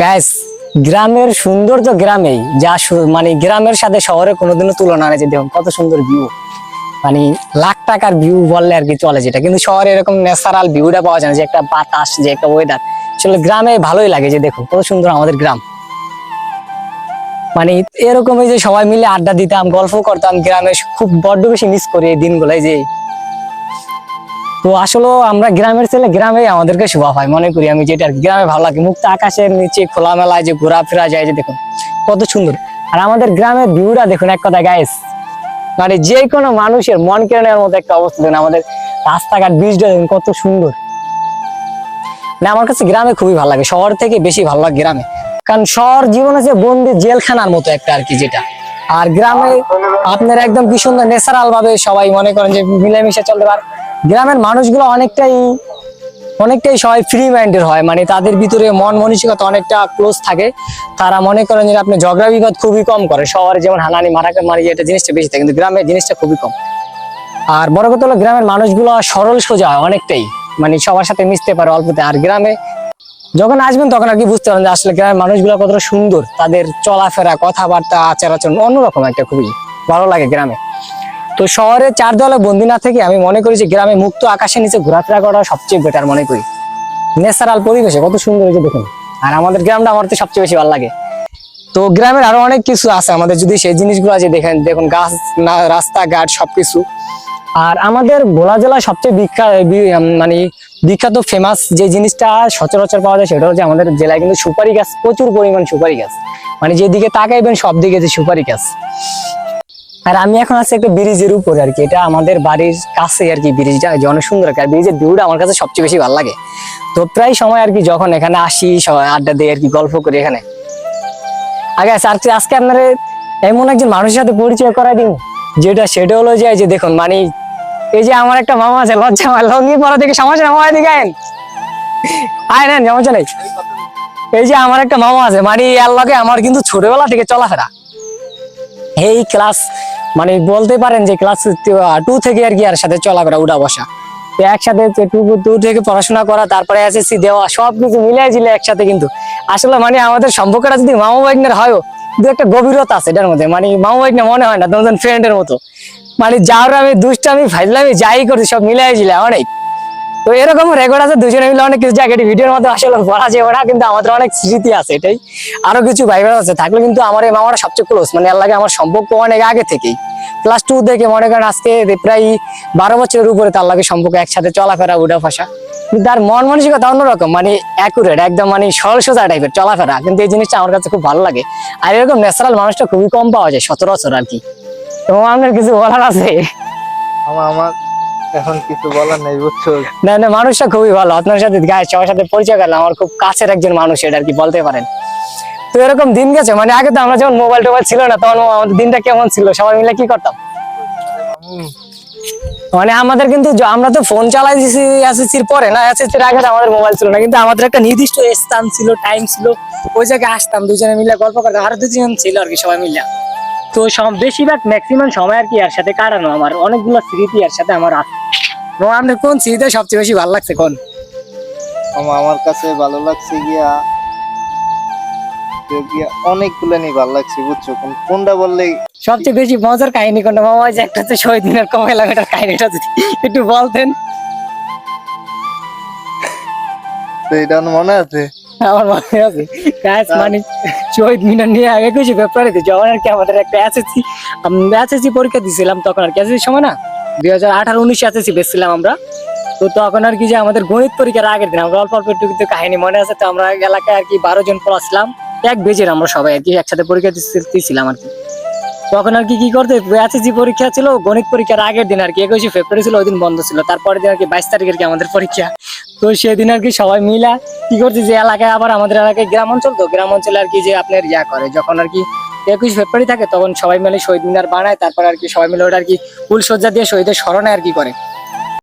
Gas গ্রামের সৌন্দর্য গ্রামেই, যা মানে গ্রামের সাথে শহরে কোনোদিনও তুলনা নেই যে দেখুন কত সুন্দর ভিউ মানে লাখ টাকার ভিউ বললে আর কি চলে যেটা। কিন্তু শহরে এরকম ন্যাচারাল ভিউটা পাওয়া যায় না, যে একটা বাতাস, যে একটা ওয়েদার আসলে গ্রামে ভালোই লাগে যে দেখুন কত সুন্দর আমাদের গ্রাম। মানে এরকমই যে সবাই মিলে আড্ডা দিতাম, গল্প করতাম গ্রামে খুব বড্ড বেশি মিস করি এই দিনগুলাই যে তো আসলে আমরা গ্রামের ছেলে গ্রামে আমাদেরকে শোভা পায়, মনে করি আমি যেটা আর গ্রামে ভালো লাগে, মুক্ত আকাশের নিচে খোলামেলায় যে ঘোরাফেরা যায় যে দেখুন, কত সুন্দর। আর আমাদের গ্রামের ভিউটা দেখুন এক কথা গাইস মানে যে কোনো মানুষের মন কেড়ে নেওয়ার মতো একটা অবস্থা দেখুন, আমাদের রাস্তাঘাট ব্রিজটা দেখুন কত সুন্দর। না আমার কাছে গ্রামে খুবই ভালো লাগে, শহর থেকে বেশি ভালো লাগে গ্রামে। কারণ শহর জীবন আছে বন্দি জেলখানার মতো একটা আর কি যেটা। আর গ্রামে আপনার একদম কি সুন্দর ন্যাচারাল ভাবে সবাই মনে করেন যে মিলেমিশে চলতে পারে। গ্রামের মানুষগুলো অনেকটাই অনেকটাই সবাই ফ্রি মাইন্ডের হয়। মানে তাদের ভিতরে মন মানসিকতা অনেকটা ক্লোজ থাকে। তারা মনে করেন যে আপনি ঝগড়া বিবাদ খুবই কম করে। শহরে যেমন হানানি মারাকে মারি এটা জিনিসটা বেশি থাকে, কিন্তু গ্রামে জিনিসটা খুবই কম। আর বড় কথা হলো গ্রামের মানুষগুলো সরল সোজা হয় অনেকটাই। মানে সবার সাথে মিশতে পারে অল্পতে। আর গ্রামে যখন আসবেন তখন আর কি বুঝতে পারেন যে আসলে গ্রামের মানুষগুলো কতটা সুন্দর। তাদের চলাফেরা, কথাবার্তা আচার আচরণ অন্যরকম একটা খুবই ভালো লাগে গ্রামে। তো শহরে চার দেওয়ালে বন্দি না থেকে আমি মনে করি যে গ্রামে মুক্ত আকাশের নিচে ঘোরাফেরা করা সবচেয়ে বেটার মনে করি। ন্যাচারাল পরিবেশে কত সুন্দর হয়েছে দেখুন। আর আমাদের গ্রামটা আমার তো সবচেয়ে বেশি ভালো লাগে। তো গ্রামের আরও অনেক কিছু আছে আমাদের, যদি সেই জিনিসগুলো আছে দেখেন, দেখুন গাছ, না, রাস্তাঘাট সবকিছু। আর আমাদের ভোলা জেলা সবচেয়ে বিখ্যাত মানে বিখ্যাত ফেমাস যে জিনিসটা সচরাচর পাওয়া যায় সেটা হচ্ছে আমাদের জেলায় কিন্তু সুপারি গাছ, প্রচুর পরিমাণ সুপারি গাছ। মানে যেদিকে তাকাইবেন সব দিকে যে সুপারি গাছ। আর আমি এখন আছি একটা ব্রিজের উপরে আর কি। এটা আমাদের বাড়ির কাছে আর কি ব্রিজটা যে অনেক সুন্দর আর ব্রিজের ভিউটা আমার কাছে সবচেয়ে বেশি ভালো লাগে। তো প্রায় সময় আর কি যখন এখানে আসি আড্ডা দিই আর কি, গল্প করি এখানে। আগে আজকে আজকে আপনার এমন একজন মানুষের সাথে পরিচয় করাই দিন। যেটা, সেটা হলো যে যে দেখুন মানে এই যে আমার একটা মামা আছে, লজ্জা আমার, লঙ্গি পরা থেকে সমস্যা মামা দিকে আইন আয় নেন, সমস্যা নেই। এই যে আমার একটা মামা আছে মানে আল্লাহকে আমার কিন্তু ছোটবেলা থেকে চলাফেরা। এই ক্লাস মানে বলতে পারেন যে ক্লাস টু থেকে আর কি আর সাথে চলাফেরা, উঠা বসা। একসাথে টু টু থেকে পড়াশোনা করা, তারপরে এসএসসি দেওয়া সব কিছু মিলিয়ে ঝিলে একসাথে কিন্তু। আসলে মানে আমাদের সম্পর্কটা যদি মামা বাইকনের হয় দু একটা গভীরতা আছে এটার মধ্যে। মানে মামা বাইক না মনে হয় না তোমাদের ফ্রেন্ডের মতো। মানে যাওয়ার আমি দুষ্টামি, ফাইজলামি যাই করছি সব মিলাই ঝিলে অনেক তো এরকম রেকর্ড আছে, দুজনে মিলে অনেক কিছু জায়গায় ভিডিওর মধ্যে আসলে বলা যাবে না কিন্তু আমাদের অনেক স্মৃতি আছে এটাই। আরও কিছু ভাইবার আছে, থাকলে কিন্তু আমার এই মামারা সবচেয়ে ক্লোজ মানে আল্লাহ আমার সম্পর্ক অনেক আগে থেকেই। ক্লাস টু থেকে মনে করেন আজকে প্রায় বারো বছরের উপরে তার লাগে সম্পর্ক একসাথে চলাফেরা উঠা ফাঁসা কিন্তু তার মন মানসিকতা অন্যরকম মানে অ্যাকুরেট একদম মানে সরল সোজা টাইপের চলাফেরা। কিন্তু এই জিনিসটা আমার কাছে খুব ভালো লাগে। আর এরকম ন্যাচারাল মানুষটা খুবই কম পাওয়া যায় সচরাচর আর কি। আপনার কিছু বলার আছে? আমার আমার এখন কিছু বলার নেই, বুঝছ? না না, মানুষটা খুবই ভালো। আপনার সাথে গায়ে সবার সাথে পরিচয় করলাম। আমার খুব কাছের একজন মানুষ, এটা আর কি বলতে পারেন। তো এরকম দিন গেছে মানে আগে তো আমরা যখন মোবাইল টোবাইল ছিল না, তখন আমাদের দিনটা কেমন ছিল? সবাই মিলে কি করতাম? মানে আমাদের কিন্তু আমরা তো ফোন চালাই এসএসসির পরে না এসএসসির আগে আমাদের মোবাইল ছিল না, কিন্তু আমাদের একটা নির্দিষ্ট স্থান ছিল টাইম ছিল, ওই জায়গায় আসতাম, দুজনে মিলে গল্প করতাম, আরও দুজন ছিল আর কি সবাই মিলে। তো সব- বেশিরভাগ ম্যাক্সিমাম সময় আর কি এর সাথে কাটানো আমার। অনেকগুলো স্মৃতি এর সাথে আমার আছে তো আপনার কোন স্মৃতিটা সবচেয়ে বেশি ভালো লাগছে কোন? আমার কাছে ভালো লাগছে গিয়া গিয়া অনেকগুলো নিয়ে ভালো লাগছে বুঝছ? কোন- কোনটা বললে সবচেয়ে বেশি মজার কাহিনী কোনটা? মামা যে একটা হচ্ছে শহীদ মিনার কমাই লাগাটার কাহিনীটা যদি একটু বলতেন। তো এটা মনে আছে? আমার মনে আছে গাছ মানে শহীদ মিনার নিয়ে আগে একুশে ফেব্রুয়ারিতে যখন আর কি আমাদের একটা এসএসসি এসএসসি পরীক্ষা দিছিলাম তখন আর কি এসএসসি সময় না? দুই হাজার আঠারো উনিশে এসএসসি বেসছিলাম আমরা। তো তখন আর কি যে আমাদের গণিত পরীক্ষার আগের দিন আমরা অল্প অল্প একটু কিন্তু কাহিনী মনে আছে তো আমরা এলাকায় আর কি বারো জন পড়াছিলাম এক বেজের আমরা সবাই আর কি একসাথে পরীক্ষা দিচ্ছি- দিচ্ছিলাম আর কি। তখন আর কি কি করতে এসএসসি পরীক্ষা ছিল গণিত পরীক্ষার আগের দিন আর কি একুশে ফেব্রুয়ারি ছিল ওই দিন বন্ধ ছিল। তারপরের দিন আর কি বাইশ তারিখের কি আমাদের পরীক্ষা। তো সেদিন আর কি সবাই মিলা কি করছি? যে এলাকায় আবার আমাদের এলাকায় গ্রাম অঞ্চল, তো গ্রাম অঞ্চলে আর কি যে আপনার ইয়া করে। যখন আর কি একুশ ফেব্রুয়ারি থাকে, তখন সবাই মিলে শহীদ মিনার বানায়, তারপর আর কি সবাই মিলে ওটা আর কি ফুল সজ্জা দিয়ে শহীদের স্মরণে আর কি করে।